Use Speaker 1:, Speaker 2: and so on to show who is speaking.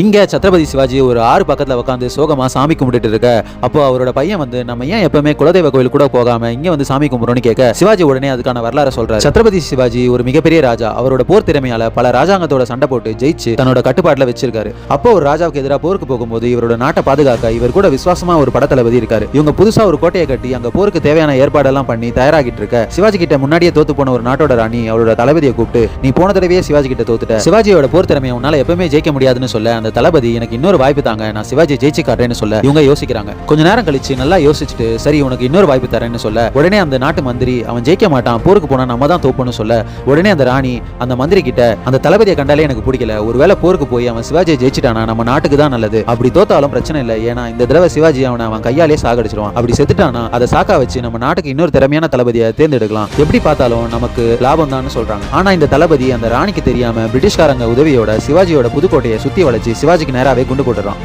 Speaker 1: இங்கே சத்ரபதி சிவாஜி ஒரு ஆறு பக்கத்தில் உட்காந்து சோகமா சாமி கும்பிட்டுட்டு இருக்க. அப்போ அவரோட பையன் வந்து நம்ம ஏன் எப்பவுமே குலதெய்வ கோயில் கூட போகாம இங்கே வந்து சாமி கும்பிடுறோம்னு கேட்க சிவாஜி உடனே அதுக்கான வரலாறு சொல்றாரு. சத்ரபதி சிவாஜி ஒரு மிகப்பெரிய ராஜா. அவரோட போர் திறமையால பல ராஜாங்கத்தோட சண்டை போட்டு ஜெயிச்சு தன்னோட கட்டுப்பாட்டில் வச்சிருக்காரு. அப்போ ஒரு ராஜாவுக்கு எதிராக போருக்கு போகும்போது இவரோட நாட்டை பாதுகாக்க இவர் கூட விசுவாசமா ஒரு படத்தளபதி இருக்காரு. இவங்க புதுசா ஒரு கோட்டையை கட்டி அங்க போருக்கு தேவையான ஏற்பாடெல்லாம் பண்ணி தயாராகிட்டு இருக்க. சிவாஜி கிட்ட முன்னாடியே தோத்து போன ஒரு நாட்டோட ராணி அவரோட தளபதியை கூப்பிட்டு நீ போன தடவையே சிவாஜி கிட்ட தோத்துட்ட. சிவாஜியோட போர் திறமையை உன்னால எப்பவுமே ஜெயிக்க முடியாதுன்னு சொல்ல அந்த தளபதி எனக்கு இன்னொரு வாய்ப்பு தாங்க. நான் சிவாஜி ஜெயிச்சு காட்டுறேன்னு சொல்ல இவங்க யோசிக்கிறாங்க. கொஞ்ச நேரம் கழிச்சு நல்லா யோசிச்சுட்டு சரி உனக்கு இன்னொரு வாய்ப்பு தரேன்னு சொல்ல உடனே அந்த நாட்டு மந்திரி அவன் ஜெயிக்க மாட்டான் போருக்கு போனா நம்ம தான் தோப்பணும் சொல்ல உடனே அந்த ராணி அந்த மந்திரி கிட்ட அந்த தளபதியை கண்டாலே எனக்கு பிடிக்கல. ஒருவேளை போருக்கு போய் அவன் சிவாஜியை ஜெயிச்சிட்டானா நம்ம நாட்டுக்கு தான் நல்லது. அப்படி தோத்தாலும் பிரச்சனை இல்லை. ஏன்னா இந்த தடவை சிவாஜி அவனை அவன் கையாலே சாகடிச்சிருவான். அப்படி செத்துட்டானா அதை சாக்கா வச்சு நம்ம நாட்டுக்கு இன்னொரு திறமையான தளபதியை தேர்ந்தெடுக்கலாம். எப்படி பார்த்தாலும் நமக்கு லாபம் தான் சொல்றாங்க. ஆனா இந்த தளபதி அந்த ராணிக்கு தெரியாம பிரிட்டிஷ்காரங்க உதவியோட சிவாஜியோட புதுக்கோட்டையை சுத்தி வளைச்சு சிவாஜிக்கு நேராகவே குண்டு போட்டுறான்